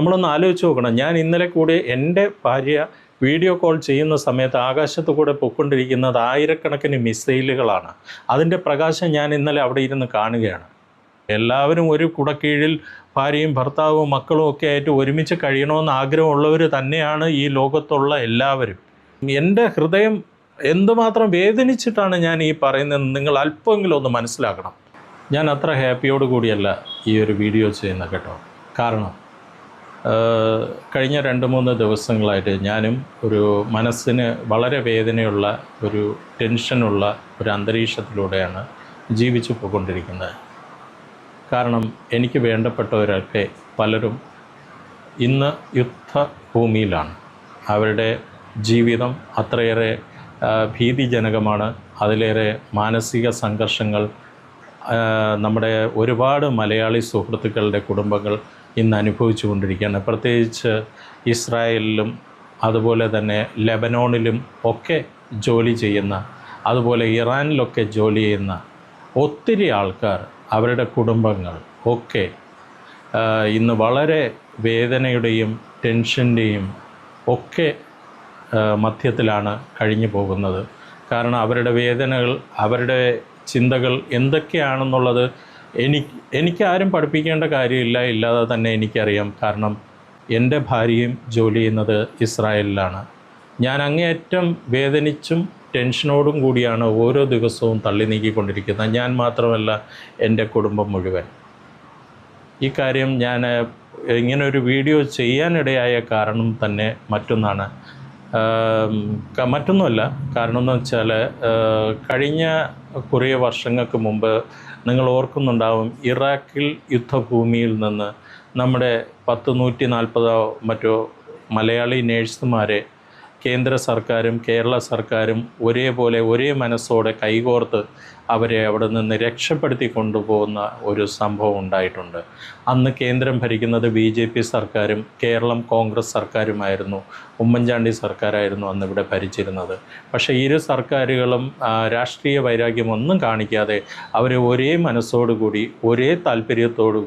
നമ്മളൊന്ന് ആലോചിച്ച് നോക്കണം. ഞാൻ ഇന്നലെ കൂടി എന്റെ ഭാര്യ വീഡിയോ കോൾ ചെയ്യുന്ന സമയത്ത് ആകാശത്ത് കൂടെ പൊക്കൊണ്ടിരിക്കുന്നത് ആയിരക്കണക്കിന് മിസൈലുകളാണ്. അതിന്റെ പ്രകാശം ഞാൻ ഇന്നലെ അവിടെ ഇരുന്ന് കാണുകയാണ്. എല്ലാവരും ഒരു കുടക്കീഴിൽ ഭാര്യയും ഭർത്താവും മക്കളും ഒക്കെ ആയിട്ട് ഒരുമിച്ച് കഴിയണമെന്ന് ആഗ്രഹമുള്ളവർ തന്നെയാണ് ഈ ലോകത്തുള്ള എല്ലാവരും. എന്റെ ഹൃദയം എന്തുമാത്രം വേദനിച്ചിട്ടാണ് ഞാൻ ഈ പറയുന്നത് നിങ്ങൾ അല്പമെങ്കിലും ഒന്ന് മനസ്സിലാക്കണം. ഞാൻ അത്ര ഹാപ്പിയോട് കൂടിയല്ല ഈ ഒരു വീഡിയോ ചെയ്യുന്നത് കേട്ടോ. കാരണം കഴിഞ്ഞ രണ്ട് മൂന്ന് ദിവസങ്ങളായിട്ട് ഞാനും ഒരു മനസ്സിന് വളരെ വേദനയുള്ള ഒരു ടെൻഷനുള്ള ഒരു അന്തരീക്ഷത്തിലൂടെയാണ് ജീവിച്ചു പോയിക്കൊണ്ടിരിക്കുന്നത്. കാരണം എനിക്ക് വേണ്ടപ്പെട്ടവരൊക്കെ പലരും ഇന്ന് യുദ്ധഭൂമിയിലാണ്. അവരുടെ ജീവിതം അത്രയേറെ ഭീതിജനകമാണ്. അതിലേറെ മാനസിക സംഘർഷങ്ങൾ നമ്മുടെ ഒരുപാട് മലയാളി സുഹൃത്തുക്കളുടെ കുടുംബങ്ങൾ ഇന്ന് അനുഭവിച്ചു കൊണ്ടിരിക്കുകയാണ് പ്രത്യേകിച്ച് ഇസ്രായേലിലും അതുപോലെ തന്നെ ലെബനോണിലും ഒക്കെ ജോലി ചെയ്യുന്ന അതുപോലെ ഇറാനിലൊക്കെ ജോലി ചെയ്യുന്ന ഒത്തിരി ആൾക്കാർ അവരുടെ കുടുംബങ്ങൾ ഒക്കെ ഇന്ന് വളരെ വേദനയുടെയും ടെൻഷന്റെയും ഒക്കെ മധ്യത്തിലാണ് കഴിഞ്ഞു പോകുന്നത്. കാരണം അവരുടെ വേദനകൾ അവരുടെ ചിന്തകൾ എന്തൊക്കെയാണെന്നുള്ളത് എനിക്ക് എനിക്കാരും പഠിപ്പിക്കേണ്ട കാര്യമില്ല. ഇല്ലാതെ തന്നെ എനിക്കറിയാം. കാരണം എന്റെ ഭാര്യയും ജോലി ചെയ്യുന്നത് ഇസ്രായേലിലാണ്. ഞാൻ അങ്ങേയറ്റം വേദനിച്ചും ടെൻഷനോടും കൂടിയാണ് ഓരോ ദിവസവും തള്ളി നീക്കിക്കൊണ്ടിരിക്കുന്നത്. ഞാൻ മാത്രമല്ല എന്റെ കുടുംബം മുഴുവൻ. ഈ കാര്യം ഞാൻ ഇങ്ങനെ ഒരു വീഡിയോ ചെയ്യാനിടയായ കാരണം തന്നെ മറ്റൊന്നാണ്. മറ്റൊന്നുമല്ല. കാരണം എന്ന് വെച്ചാൽ കഴിഞ്ഞ കുറേ വർഷങ്ങൾക്ക് മുമ്പ് നിങ്ങൾ ഓർക്കുന്നുണ്ടാവും ഇറാഖിൽ യുദ്ധഭൂമിയിൽ നിന്ന് നമ്മുടെ പത്ത് നൂറ്റി നാൽപ്പതോ മറ്റോ മലയാളി നേഴ്സുമാരെ കേന്ദ്ര സർക്കാരും കേരള സർക്കാരും ഒരേപോലെ ഒരേ മനസ്സോടെ കൈകോർത്ത് അവരെ അവിടെ നിന്ന് രക്ഷപ്പെടുത്തി കൊണ്ടുപോകുന്ന ഒരു സംഭവം ഉണ്ടായിട്ടുണ്ട്. അന്ന് കേന്ദ്രം ഭരിക്കുന്നത് ബി ജെ പി സർക്കാരും കേരളം കോൺഗ്രസ് സർക്കാരുമായിരുന്നു. ഉമ്മൻചാണ്ടി സർക്കാരായിരുന്നു അന്ന് ഇവിടെ ഭരിച്ചിരുന്നത്. പക്ഷേ ഇരു സർക്കാരുകളും രാഷ്ട്രീയ വൈരാഗ്യമൊന്നും കാണിക്കാതെ അവർ ഒരേ മനസ്സോടുകൂടി ഒരേ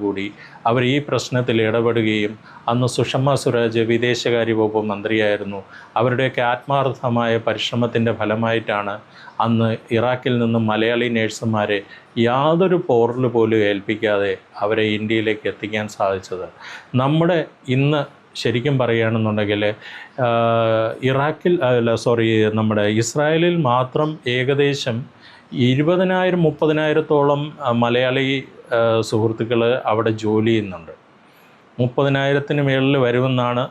കൂടി അവർ ഈ പ്രശ്നത്തിൽ ഇടപെടുകയും അന്ന് സുഷമ സ്വരാജ് വിദേശകാര്യ വകുപ്പ് മന്ത്രിയായിരുന്നു. അവരുടെയൊക്കെ ആത്മാർത്ഥമായ പരിശ്രമത്തിന്റെ ഫലമായിട്ടാണ് അന്ന് ഇറാഖിൽ നിന്നും മലയാളി നേഴ്സുമാരെ യാതൊരു പോറൽ പോലും ഏൽപ്പിക്കാതെ അവരെ ഇന്ത്യയിലേക്ക് എത്തിക്കാൻ സാധിച്ചത്. നമ്മുടെ ഇന്ന് ശരിക്കും പറയുകയാണെന്നുണ്ടെങ്കിൽ ഇറാഖിൽ അല്ല സോറി നമ്മുടെ ഇസ്രായേലിൽ മാത്രം ഏകദേശം ഇരുപതിനായിരം മുപ്പതിനായിരത്തോളം മലയാളി സുഹൃത്തുക്കൾ അവിടെ ജോലി ചെയ്യുന്നുണ്ട്. മുപ്പതിനായിരത്തിന് മേളിൽ വരുമെന്നാണ്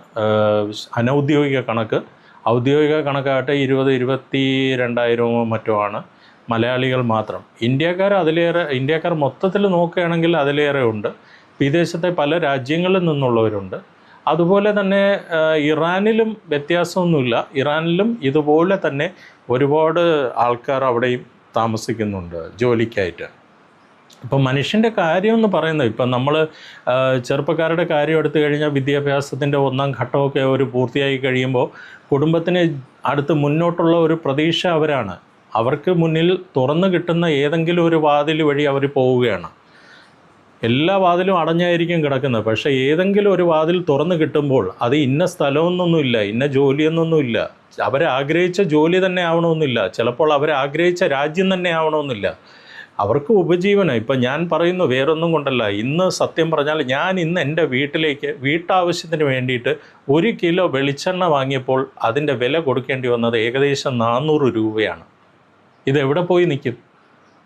അനൗദ്യോഗിക കണക്ക്. ഔദ്യോഗിക കണക്കാകട്ടെ ഇരുപത് ഇരുപത്തി രണ്ടായിരമോ മറ്റോ ആണ് മലയാളികൾ മാത്രം. ഇന്ത്യക്കാർ അതിലേറെ ഇന്ത്യക്കാർ മൊത്തത്തിൽ നോക്കുകയാണെങ്കിൽ അതിലേറെ ഉണ്ട്. വിദേശത്തെ പല രാജ്യങ്ങളിൽ നിന്നുള്ളവരുണ്ട്. അതുപോലെ തന്നെ ഇറാനിലും വ്യത്യാസമൊന്നുമില്ല. ഇറാനിലും ഇതുപോലെ തന്നെ ഒരുപാട് ആൾക്കാർ അവിടെയും താമസിക്കുന്നുണ്ട് ജോലിക്കായിട്ട്. ഇപ്പം മനുഷ്യന്റെ കാര്യം എന്ന് പറയുന്നത് ഇപ്പം നമ്മൾ ചെറുപ്പക്കാരുടെ കാര്യം എടുത്തു കഴിഞ്ഞാൽ വിദ്യാഭ്യാസത്തിന്റെ ഒന്നാം ഘട്ടമൊക്കെ ഒരു പൂർത്തിയായി കഴിയുമ്പോൾ കുടുംബത്തിന് അടുത്ത് മുന്നോട്ടുള്ള ഒരു പ്രതീക്ഷ അവരാണ്. അവർക്ക് മുന്നിൽ തുറന്നു കിട്ടുന്ന ഏതെങ്കിലും ഒരു വാതിൽ വഴി അവർ പോവുകയാണ്. എല്ലാ വാതിലും അടഞ്ഞായിരിക്കും കിടക്കുന്നത്. പക്ഷേ ഏതെങ്കിലും ഒരു വാതിൽ തുറന്നു കിട്ടുമ്പോൾ അത് ഇന്ന സ്ഥലമൊന്നൊന്നുമില്ല ഇന്ന ജോലിയൊന്നൊന്നുമില്ല. അവരാഗ്രഹിച്ച ജോലി തന്നെ ആവണമെന്നില്ല. ചിലപ്പോൾ അവരാഗ്രഹിച്ച രാജ്യം തന്നെ ആവണമെന്നില്ല. അവർക്ക് ഉപജീവനം. ഇപ്പം ഞാൻ പറയുന്നു വേറൊന്നും കൊണ്ടല്ല. ഇന്ന് സത്യം പറഞ്ഞാൽ ഞാൻ ഇന്ന് എന്റെ വീട്ടിലേക്ക് വീട്ടാവശ്യത്തിന് വേണ്ടിയിട്ട് ഒരു കിലോ വെളിച്ചെണ്ണ വാങ്ങിയപ്പോൾ അതിന്റെ വില കൊടുക്കേണ്ടി വന്നത് ഏകദേശം നാനൂറ് രൂപയാണ്. ഇതെവിടെ പോയി നിൽക്കും?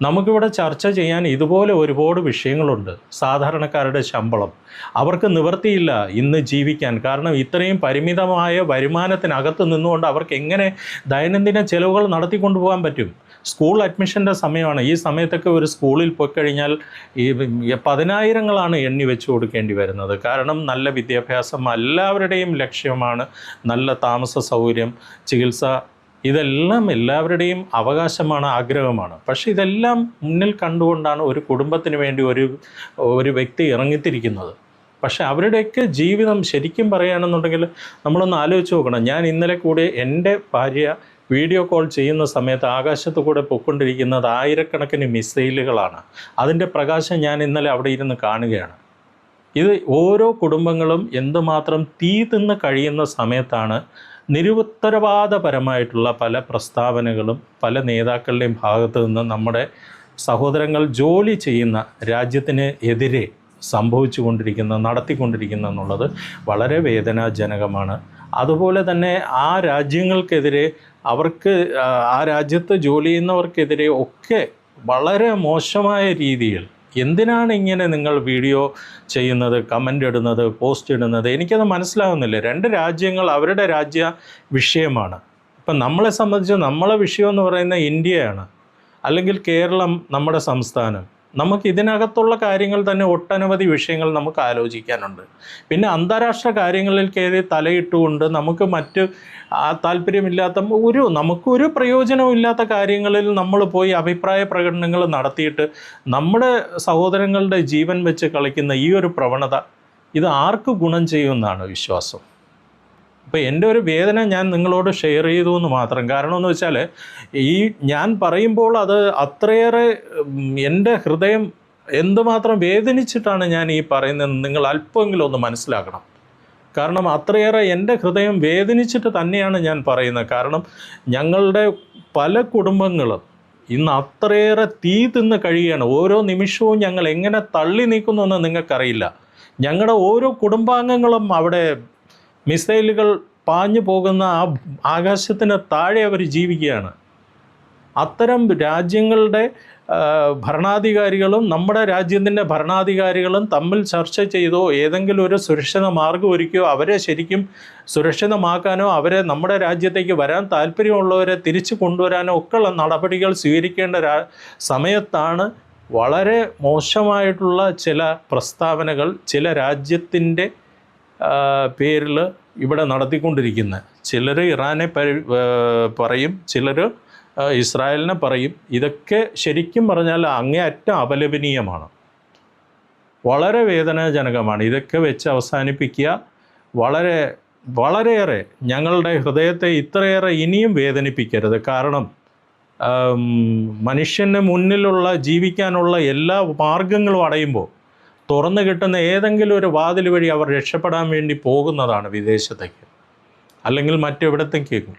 നമുക്കിവിടെ ചർച്ച ചെയ്യാൻ ഇതുപോലെ ഒരുപാട് വിഷയങ്ങളുണ്ട്. സാധാരണക്കാരുടെ ശമ്പളം. അവർക്ക് നിവർത്തിയില്ല ഇന്ന് ജീവിക്കാൻ. കാരണം ഇത്രയും പരിമിതമായ വരുമാനത്തിനകത്ത് നിന്നുകൊണ്ട് അവർക്ക് എങ്ങനെ ദൈനംദിന ചെലവുകൾ നടത്തിക്കൊണ്ടുപോകാൻ പറ്റും? സ്കൂൾ അഡ്മിഷന്റെ സമയമാണ്. ഈ സമയത്തൊക്കെ ഒരു സ്കൂളിൽ പോയി കഴിഞ്ഞാൽ ഈ പതിനായിരങ്ങളാണ് എണ്ണി വെച്ച് കൊടുക്കേണ്ടി വരുന്നത്. കാരണം നല്ല വിദ്യാഭ്യാസം എല്ലാവരുടെയും ലക്ഷ്യമാണ്. നല്ല താമസ സൗകര്യം ചികിത്സ ഇതെല്ലാം എല്ലാവരുടെയും അവകാശമാണ് ആഗ്രഹമാണ്. പക്ഷേ ഇതെല്ലാം മുന്നിൽ കണ്ടുകൊണ്ടാണ് ഒരു കുടുംബത്തിന് വേണ്ടി ഒരു ഒരു വ്യക്തി ഇറങ്ങിത്തിരിക്കുന്നത്. പക്ഷെ അവരുടെയൊക്കെ ജീവിതം ശരിക്കും പറയുകയാണെന്നുണ്ടെങ്കിൽ നമ്മളൊന്ന് ആലോചിച്ച് നോക്കണം. ഞാൻ ഇന്നലെ കൂടി എന്റെ ഭാര്യ വീഡിയോ കോൾ ചെയ്യുന്ന സമയത്ത് ആകാശത്തു കൂടെ പൊക്കൊണ്ടിരിക്കുന്നത് ആയിരക്കണക്കിന് മിസൈലുകളാണ്. അതിന്റെ പ്രകാശം ഞാൻ ഇന്നലെ അവിടെ ഇരുന്ന് കാണുകയാണ്. ഇത് ഓരോ കുടുംബങ്ങളും എന്തുമാത്രം തീ തിന്ന് കഴിയുന്ന സമയത്താണ് നിരുത്തരവാദപരമായിട്ടുള്ള പല പ്രസ്താവനകളും പല നേതാക്കളുടെയും ഭാഗത്തു നിന്ന് നമ്മുടെ സഹോദരങ്ങൾ ജോലി ചെയ്യുന്ന രാജ്യത്തിന് എതിരെ സംഭവിച്ചു കൊണ്ടിരിക്കുന്ന നടത്തിക്കൊണ്ടിരിക്കുന്ന എന്നുള്ളത് വളരെ വേദനാജനകമാണ്. അതുപോലെ തന്നെ ആ രാജ്യങ്ങൾക്കെതിരെ അവർക്ക് ആ, രാജ്യത്ത് ജോലി ചെയ്യുന്നവർക്കെതിരെ ഒക്കെ വളരെ മോശമായ രീതിയിൽ എന്തിനാണ് ഇങ്ങനെ നിങ്ങൾ വീഡിയോ ചെയ്യുന്നത് കമന്റ് ഇടുന്നത് പോസ്റ്റ് ഇടുന്നത്? എനിക്കത് മനസ്സിലാവുന്നില്ല. രണ്ട് രാജ്യങ്ങൾ അവരുടെ രാജ്യ വിഷയമാണ്. ഇപ്പം നമ്മളെ സംബന്ധിച്ച് നമ്മളെ വിഷയം എന്ന് പറയുന്ന ഇന്ത്യയാണ്. അല്ലെങ്കിൽ കേരളം നമ്മുടെ സംസ്ഥാനം. നമുക്ക് ഇതിനകത്തുള്ള കാര്യങ്ങൾ തന്നെ ഒട്ടനവധി വിഷയങ്ങൾ നമുക്ക് ആലോചിക്കാനുണ്ട്. പിന്നെ അന്താരാഷ്ട്ര കാര്യങ്ങളിൽ കയറി തലയിട്ടുകൊണ്ട് നമുക്ക് മറ്റ് താല്പര്യമില്ലാത്ത ഒരു നമുക്കൊരു പ്രയോജനവും ഇല്ലാത്ത കാര്യങ്ങളിൽ നമ്മൾ പോയി അഭിപ്രായ പ്രകടനങ്ങൾ നടത്തിയിട്ട് നമ്മുടെ സഹോദരങ്ങളുടെ ജീവൻ വെച്ച് കളിക്കുന്ന ഈ ഒരു പ്രവണത ഇത് ആർക്ക് ഗുണം ചെയ്യുമെന്നാണ് വിശ്വാസം. അപ്പോൾ എന്റെ ഒരു വേദന ഞാൻ നിങ്ങളോട് ഷെയർ ചെയ്തു എന്ന് മാത്രം. കാരണം എന്ന് വെച്ചാൽ ഈ ഞാൻ പറയുമ്പോൾ അത് അത്രയേറെ എന്റെ ഹൃദയം എന്തുമാത്രം വേദനിച്ചിട്ടാണ് ഞാൻ ഈ പറയുന്നത് നിങ്ങൾ അല്പമെങ്കിലും ഒന്ന് മനസ്സിലാക്കണം. കാരണം അത്രയേറെ എന്റെ ഹൃദയം വേദനിച്ചിട്ട് തന്നെയാണ് ഞാൻ പറയുന്നത്. കാരണം ഞങ്ങളുടെ പല കുടുംബങ്ങളും ഇന്ന് അത്രയേറെ തീ തിന്ന് കഴിയുകയാണ്. ഓരോ നിമിഷവും ഞങ്ങൾ എങ്ങനെ തള്ളി നീക്കുന്നു എന്ന് നിങ്ങൾക്കറിയില്ല. ഞങ്ങളുടെ ഓരോ കുടുംബാംഗങ്ങളും അവിടെ മിസൈലുകൾ പാഞ്ഞു പോകുന്ന ആ ആകാശത്തിന് താഴെ അവർ ജീവിക്കുകയാണ്. അത്തരം രാജ്യങ്ങളുടെ ഭരണാധികാരികളും നമ്മുടെ രാജ്യത്തിന്റെ ഭരണാധികാരികളും തമ്മിൽ ചർച്ച ചെയ്തോ ഏതെങ്കിലും ഒരു സുരക്ഷിത മാർഗം ഒരുക്കിയോ അവരെ ശരിക്കും സുരക്ഷിതമാക്കാനോ അവരെ നമ്മുടെ രാജ്യത്തേക്ക് വരാൻ താല്പര്യമുള്ളവരെ തിരിച്ചു കൊണ്ടുവരാനോ ഒക്കെയുള്ള നടപടികൾ സ്വീകരിക്കേണ്ട സമയത്താണ് വളരെ മോശമായിട്ടുള്ള ചില പ്രസ്താവനകൾ ചില രാജ്യത്തിന്റെ പേരിൽ ഇവിടെ നടത്തിക്കൊണ്ടിരിക്കുന്നത് ചിലർ ഇറാനെ പറയും ചിലർ ഇസ്രായേലിനെ പറയും. ഇതൊക്കെ ശരിക്കും പറഞ്ഞാൽ അങ്ങേയറ്റം അപലപനീയമാണ്. വളരെ വേദനാജനകമാണ്. ഇതൊക്കെ വെച്ച് അവസാനിപ്പിക്കുക വളരെ വളരെയേറെ ഞങ്ങളുടെ ഹൃദയത്തെ ഇത്രയേറെ ഇനിയും വേദനിപ്പിക്കരുത്. കാരണം മനുഷ്യന് മുന്നിലുള്ള ജീവിക്കാനുള്ള എല്ലാ മാർഗങ്ങളും അടയുമ്പോൾ തുറന്നു കിട്ടുന്ന ഏതെങ്കിലും ഒരു വാതിൽ വഴി അവർ രക്ഷപ്പെടാൻ വേണ്ടി പോകുന്നതാണ് വിദേശത്തേക്ക്. അല്ലെങ്കിൽ മറ്റെവിടത്തേക്കും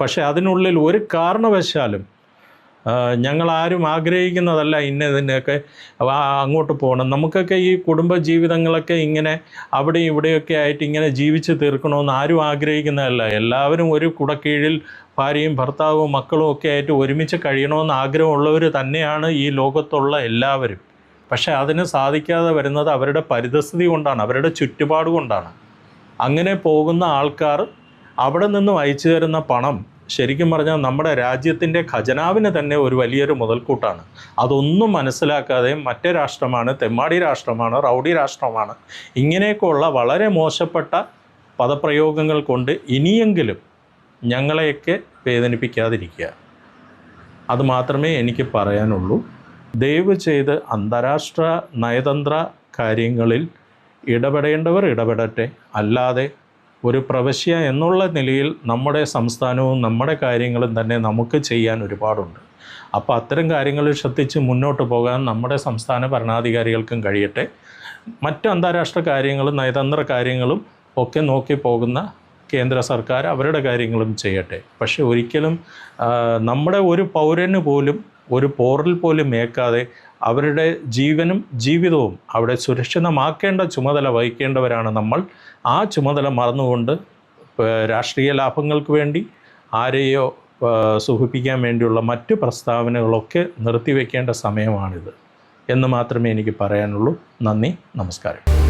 പക്ഷേ അതിനുള്ളിൽ ഒരു കാരണവശാലും ഞങ്ങളാരും ആഗ്രഹിക്കുന്നതല്ല ഇന്നതിന്റെയൊക്കെ അങ്ങോട്ട് പോകണം. നമുക്കൊക്കെ ഈ കുടുംബ ജീവിതങ്ങളൊക്കെ ഇങ്ങനെ അവിടെയും ഇവിടെയൊക്കെ ആയിട്ട് ഇങ്ങനെ ജീവിച്ച് തീർക്കണമെന്ന് ആരും ആഗ്രഹിക്കുന്നതല്ല. എല്ലാവരും ഒരു കുടക്കീഴിൽ ഭാര്യയും ഭർത്താവും മക്കളും ഒക്കെ ആയിട്ട് ഒരുമിച്ച് കഴിയണമെന്ന് ആഗ്രഹമുള്ളവർ തന്നെയാണ് ഈ ലോകത്തുള്ള എല്ലാവരും. പക്ഷേ അതിന് സാധിക്കാതെ വരുന്നത് അവരുടെ പരിതസ്ഥിതി കൊണ്ടാണ് അവരുടെ ചുറ്റുപാട് കൊണ്ടാണ്. അങ്ങനെ പോകുന്ന ആൾക്കാർ അവിടെ നിന്നും അയച്ചു തരുന്ന പണം ശരിക്കും പറഞ്ഞാൽ നമ്മുടെ രാജ്യത്തിന്റെ ഖജനാവിന് തന്നെ ഒരു വലിയൊരു മുതൽക്കൂട്ടാണ്. അതൊന്നും മനസ്സിലാക്കാതെ മറ്റേ രാഷ്ട്രമാണ് തെമ്മാടി രാഷ്ട്രമാണ് റൗഡി രാഷ്ട്രമാണ്. ഇങ്ങനെയൊക്കെയുള്ള വളരെ മോശപ്പെട്ട പദപ്രയോഗങ്ങൾ കൊണ്ട് ഇനിയെങ്കിലും ഞങ്ങളെയൊക്കെ വേദനിപ്പിക്കാതിരിക്കുക. അത് മാത്രമേ എനിക്ക് പറയാനുള്ളൂ. ദയവ് ചെയ്ത് അന്താരാഷ്ട്ര നയതന്ത്ര കാര്യങ്ങളിൽ ഇടപെടേണ്ടവർ ഇടപെടട്ടെ. അല്ലാതെ ഒരു പ്രവശ്യ എന്നുള്ള നിലയിൽ നമ്മുടെ സംസ്ഥാനവും നമ്മുടെ കാര്യങ്ങളും തന്നെ നമുക്ക് ചെയ്യാൻ ഒരുപാടുണ്ട്. അപ്പോൾ അത്തരം കാര്യങ്ങൾ ശ്രദ്ധിച്ച് മുന്നോട്ട് പോകാൻ നമ്മുടെ സംസ്ഥാന ഭരണാധികാരികൾക്കും കഴിയട്ടെ. മറ്റ് അന്താരാഷ്ട്ര കാര്യങ്ങളും നയതന്ത്ര കാര്യങ്ങളും ഒക്കെ നോക്കി പോകുന്ന കേന്ദ്ര സർക്കാർ അവരുടെ കാര്യങ്ങളും ചെയ്യട്ടെ. പക്ഷെ ഒരിക്കലും നമ്മുടെ ഒരു പൗരന് പോലും ഒരു പോറിൽ പോലും മേക്കാതെ അവരുടെ ജീവനും ജീവിതവും അവിടെ സുരക്ഷിതമാക്കേണ്ട ചുമതല വഹിക്കേണ്ടവരാണ് നമ്മൾ. ആ ചുമതല മറന്നുകൊണ്ട് രാഷ്ട്രീയ ലാഭങ്ങൾക്ക് വേണ്ടി ആരെയോ സുഖിപ്പിക്കാൻ വേണ്ടിയുള്ള മറ്റു പ്രസ്താവനകളൊക്കെ നിർത്തിവെക്കേണ്ട സമയമാണിത്. എന്ന് മാത്രമേ എനിക്ക് പറയാനുള്ളൂ. നന്ദി നമസ്കാരം.